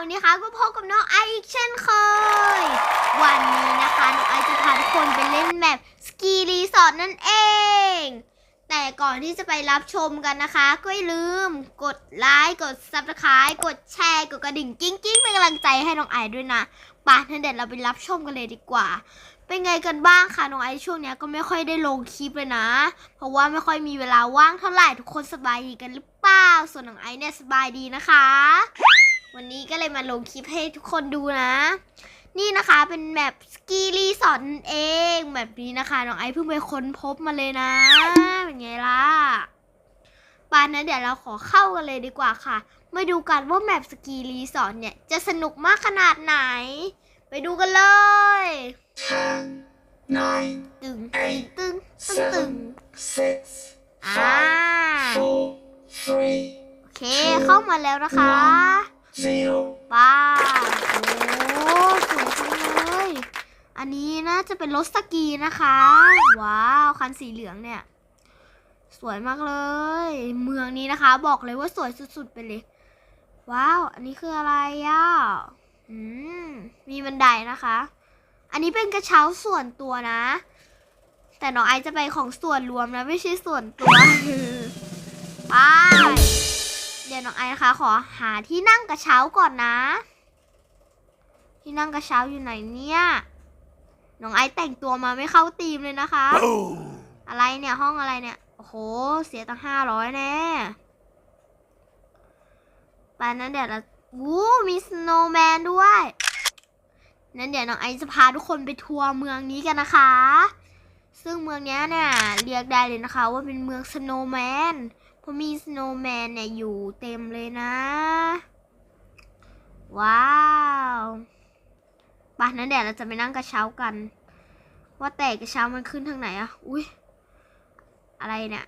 วันนี้คะก็พบกับน้องไออีกเช่นเคย วันนี้นะคะน้องไอจะพาทุกคนไปเล่นแมปสกีรีสอร์ทนั่นเอง แต่ก่อนที่จะไปรับชมกันนะคะ ก็อย่าลืมกดไลค์กด subscribe กดแชร์ กดกระดิ่งกิ้งกิ้งเป็นกำลังใจให้น้องไอด้วยนะป่ะนั่นเด็ดเราไปรับชมกันเลยดีกว่า เป็นไงกันบ้างคะน้องไอซ์ช่วงนี้ก็ไม่ค่อยได้ลงคลิปเลยนะ เพราะว่าไม่ค่อยมีเวลาว่างเท่าไหร่ทุกคนสบายดีกันหรือเปล่าส่วนน้องไอซ์เนี่ยสบายดีนะคะ วันนี้ก็เลยมาลงคลิปให้ทุกคนดูนะ นี่นะคะเป็นแมปสกีรีสอร์ทเองแบบนี้นะคะน้องไอซ์เพิ่งไปค้นพบมาเลยนะเป็นไงล่ะปานนั้นเดี๋ยวเราขอเข้ากันเลยดีกว่าค่ะ มาดูกันว่าแมปสกีรีสอร์ทเนี่ยจะสนุกมากขนาดไหน ไปดูกันเลย Ten, nine, ตึงตึงตึงตึงตึง seven, six, อ่า five, four, three, โอเค เข้ามาแล้วนะคะ zero. ป้าโอ้สวยจังเลย อันนี้น่าจะเป็นรถสกีนะคะ ว้าว คันสีเหลืองเนี่ย สวยมากเลย เมืองนี้นะคะ บอกเลยว่าสวยสุดๆไปเลย ว้าว อันนี้คืออะไรอะอืมมีบันไดนะคะ อันนี้เป็นกระเช้าส่วนตัวนะ แต่น้องไอจะไปของส่วนรวมนะ ไม่ใช่ส่วนตัว ไป เดี๋ยวน้องไอซ์นะคะ ขอหาที่นั่งกระเช้าก่อนนะ ที่นั่งกระเช้าอยู่ไหนเนี่ยน้องไอซ์แต่งตัวมาไม่เข้าธีมเลยนะคะ อะไรเนี่ยห้องอะไรเนี่ย โอ้โห เสียตั้งห้าร้อยแน่ไปนั้นเดี๋ยวเราวู้มีสโนว์แมนด้วย นั้นเดี๋ยวน้องไอซ์จะพาทุกคนไปทัวร์เมืองนี้กันนะคะ ซึ่งเมืองนี้เนี่ยเรียกได้เลยนะคะ ว่าเป็นเมืองสโนว์แมน พราะมีสโนว์แมนเนี่ยอยู่เต็มเลยนะ ว้าวป่ะนั้นเดี๋ยวเราจะไปนั่งกระเช้ากัน ว่าแต่กระเช้ามันขึ้นทางไหนอะอุ้ยอะไรเนี่ย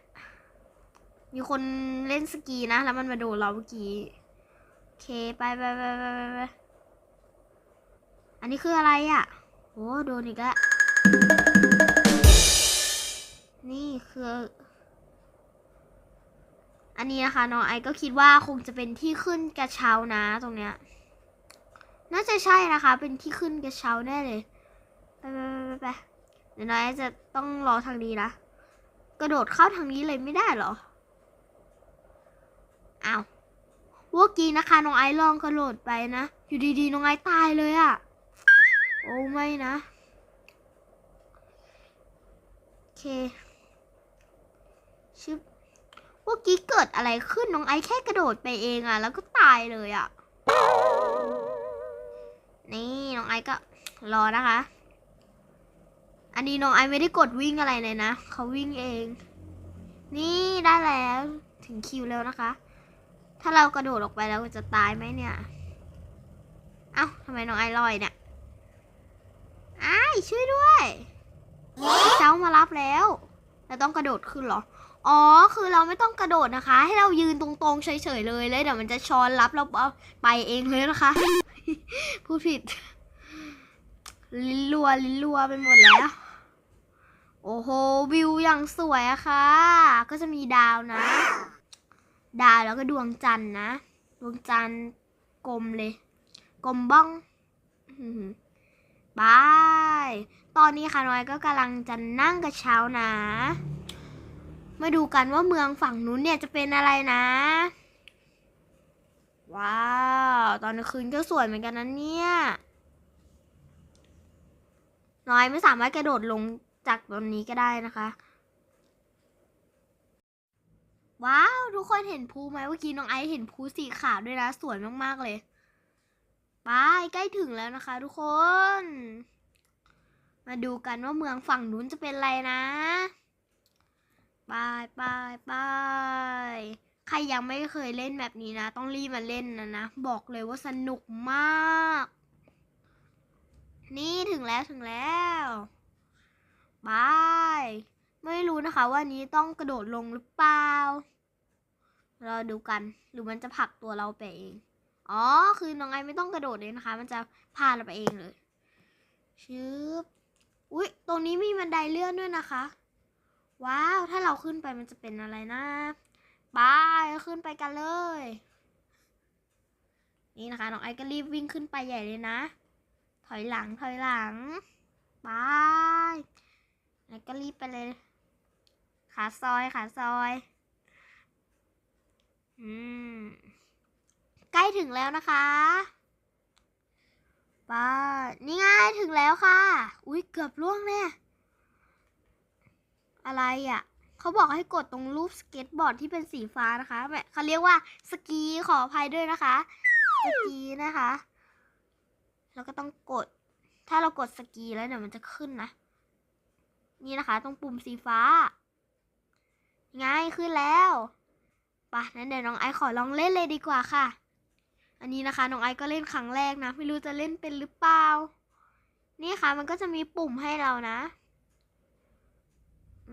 มีคนเล่นสกีนะ แล้วมันมาโดนเราเมื่อกี้โอเคไปไปไปไปไปไปอันนี้คืออะไรอะโอ้โดนอีกแล้วนี่คือ อันนี้นะคะน้องไอก็คิดว่าคงจะเป็นที่ขึ้นกระเช้านะตรงเนี้ย น่าจะใช่นะคะ เป็นที่ขึ้นกระเช้าแน่เลย ไปไปไปไปเดี๋ยวน้องไอจะต้องรอทางนี้นะ กระโดดเข้าทางนี้เลยไม่ได้หรอ อ้าวเมื่อกี้นะคะน้องไอลองกระโดดไปนะ อยู่ดีๆน้องไอตายเลยอะโอ้ไม่นะ โอเค มื่อกี้เกิดอะไรขึ้นน้องไอซ์แค่กระโดดไปเองอะแล้วก็ตายเลยอะนี่น้องไอซ์ก็รอนะคะ อันนี้น้องไอซ์ไม่ได้กดวิ่งอะไรเลยนะเขาวิ่งเอง นี่ได้แล้วถึงคิวแล้วนะคะ ถ้าเรากระโดดออกไปแล้วจะตายไหมเนี่ยเอ้าทำไมน้องไอซ์ลอยเนี่ยไอช่วยด้วยเจ้ามารับแล้ว เราต้องกระโดดขึ้นเหรอ อ๋อ คือเราไม่ต้องกระโดดนะคะ ให้เรายืนตรงๆเฉยๆเลยเลยเดี๋ยวมันจะช้อนรับเราเอาไปเองเลยนะคะ พูดผิด ลิ้นรัวลิ้นรัวไปหมดแล้ว โอ้โหวิวอย่างสวยอะค่ะ ก็จะมีดาวนะ ดาวแล้วก็ดวงจันทร์นะ ดวงจันทร์กลมเลย กลมบ้องบาย ตอนนี้ค่ะน้อยก็กำลังจะนั่งกระเช้านะ มาดูกันว่าเมืองฝั่งนู้นเนี่ยจะเป็นอะไรนะ ว้าว ตอนกลางคืนก็สวยเหมือนกันนะเนี่ยน้อยไม่สามารถกระโดดลงจากตรงนี้ก็ได้นะคะ ว้าว ทุกคนเห็นภูไหมเมื่อกี้น้องไอซ์เห็นภูสีขาวด้วยนะ สวยมากๆเลยไปใกล้ถึงแล้วนะคะ ทุกคน มาดูกันว่าเมืองฝั่งนู้นจะเป็นอะไรนะไปไปไปใครยังไม่เคยเล่นแบบนี้นะ ต้องรีบมาเล่นนะนะ บอกเลยว่าสนุกมาก นี่ถึงแล้วถึงแล้วบายไม่รู้นะคะว่านี้ต้องกระโดดลงหรือเปล่า เราดูกัน หรือมันจะผลักตัวเราไปเอง อ๋อ คือน้องไอไม่ต้องกระโดดเลยนะคะ มันจะพาเราไปเองเลยชึบ อุ๊ย ตรงนี้มีบันไดเลื่อนด้วยนะคะ ว้าว ถ้าเราขึ้นไปมันจะเป็นอะไรนะบายขึ้นไปกันเลย นี่นะคะน้องไอก็รีบวิ่งขึ้นไปใหญ่เลยนะ ถอยหลังถอยหลังไปไอก็รีบไปเลย ขาซอยขาซอยอืมใกล้ถึงแล้วนะคะ ไปนี่ไงถึงแล้วค่ะ อุ้ยเกือบล่วงเนี่ย อะไรอะ เขาบอกให้กดตรงรูปสเก็ตบอร์ดที่เป็นสีฟ้านะคะแบบเขาเรียกว่าสกีขออภัยด้วยนะคะ สกีนะคะ แล้วก็ต้องกด ถ้าเรากดสกีแล้วเนี่ยมันจะขึ้นนะ นี่นะคะ ตรงปุ่มสีฟ้า ง่ายขึ้นแล้วไปะนั้นเดี๋ยวน้องไอขอลองเล่นเลยดีกว่าค่ะ อันนี้นะคะน้องไอซ์ก็เล่นครั้งแรกนะ ไม่รู้จะเล่นเป็นหรือเปล่า นี่ค่ะ มันก็จะมีปุ่มให้เรานะ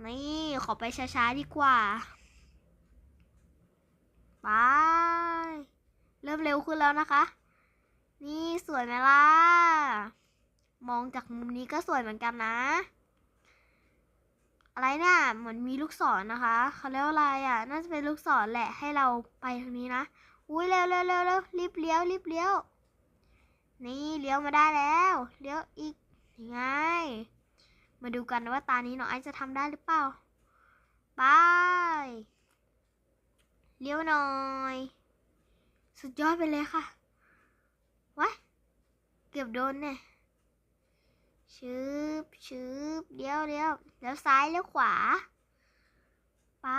นี่ขอไปช้าๆดีกว่า ไป เริ่มเร็วขึ้นแล้วนะคะ นี่สวยไหมล่ะ มองจากมุมนี้ก็สวยเหมือนกันนะ อะไรเนี่ยเหมือนมีลูกศรนะคะ เขาเรียกว่าอะไรอะ น่าจะเป็นลูกศรแหละให้เราไปทางนี้นะ อุ้ยเร็วเร็วเร็วเร็วรีบเลี้ยวรีบเลี้ยว นี่เลี้ยวมาได้แล้วเลี้ยวอีกยังไง มาดูกันนะว่าตานี้น้องไอซ์จะทำได้หรือเปล่าไปเลี้ยวหน่อย สุดยอดไปเลยค่ะวะเกือบโดนเนี่ยชืบชืบเลี้ยวเลี้ยวแล้วซ้ายแล้วขวา ไป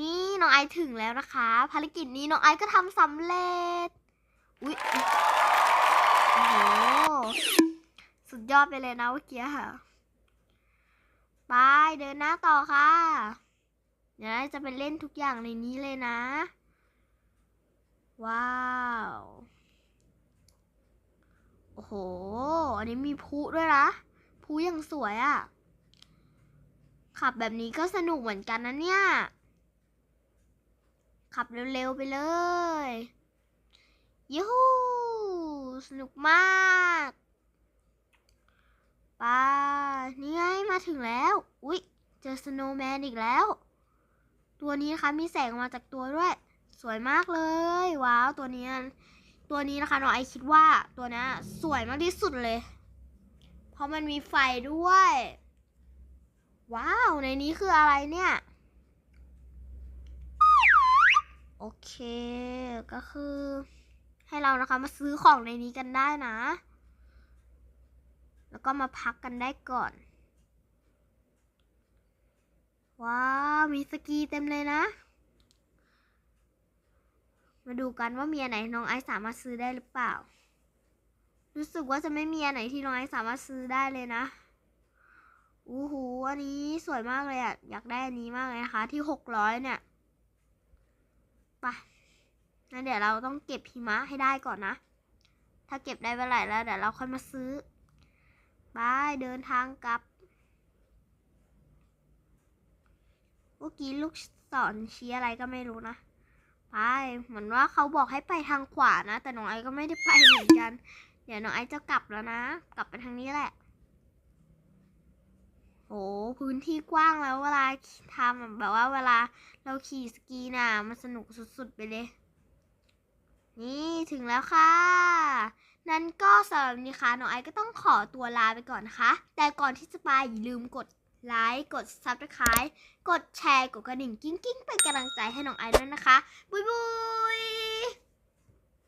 นี่น้องไอถึงแล้วนะคะ ภารกิจนี้น้องไอก็ทำสำเร็จอุ๊ยโอ้โหสุดยอดไปเลยนะเมื่อกี้ค่ะไปเดินหน้าต่อค่ะเดี๋ยวจะไปเล่นทุกอย่างในนี้เลยนะ ว้าวโอ้โห อันนี้มีพุด้วยนะพลุยังสวยอะ่ะ ขับแบบนี้ก็สนุกเหมือนกันนะเนี่ย ขับเร็วๆไปเลยยูฮูสนุกมากไปนี่ไงมาถึงแล้ว อุ๊ย เจอสโนว์แมนอีกแล้ว ตัวนี้นะคะมีแสงมาจากตัวด้วย สวยมากเลย ว้าว ตัวนี้ ตัวนี้นะคะน้องไอคิดว่าตัวนี้สวยมากที่สุดเลย เพราะมันมีไฟด้วย ว้าว ในนี้คืออะไรเนี่ย โอเค ก็คือ ให้เรานะคะมาซื้อของในนี้กันได้นะ แล้วก็มาพักกันได้ก่อน ว้าว มีสกีเต็มเลยนะ มาดูกันว่ามีอันไหนน้องไอซ์สามารถซื้อได้หรือเปล่า รู้สึกว่าจะไม่มีอันไหนที่น้องไอซ์สามารถซื้อได้เลยนะ อู้หูอันนี้สวยมากเลยอะอยากได้อันนี้มากเลยนะคะ ที่หกร้อยเนี่ยไปงั้นเดี๋ยวเราต้องเก็บหิมะให้ได้ก่อนนะ ถ้าเก็บได้เมื่อไหร่แล้วเดี๋ยวเราค่อยมาซื้อบายเดินทางกลับเมื่อกี้ลูกศรชี้อะไรก็ไม่รู้นะไปเหมือนว่าเขาบอกให้ไปทางขวานะ แต่น้องไอก็ไม่ได้ไปเหมือนกัน เดี๋ยวน้องไอจะกลับแล้วนะ กลับไปทางนี้แหละ โอ้พื้นที่กว้างแล้วเวลาทำแบบว่าเวลาเราขี่สกีน่ะมันสนุกสุดๆไปเลย นี่ถึงแล้วค่ะ นั้นก็สำหรับนี้ค่ะน้องไอก็ต้องขอตัวลาไปก่อนนะคะ แต่ก่อนที่จะไปอย่าลืมกดไลค์กด subscribe กดแชร์ กดกระดิ่งกิ้งกิ้งๆเป็นกำลังใจให้น้องไอด้วยนะคะ บุยบุย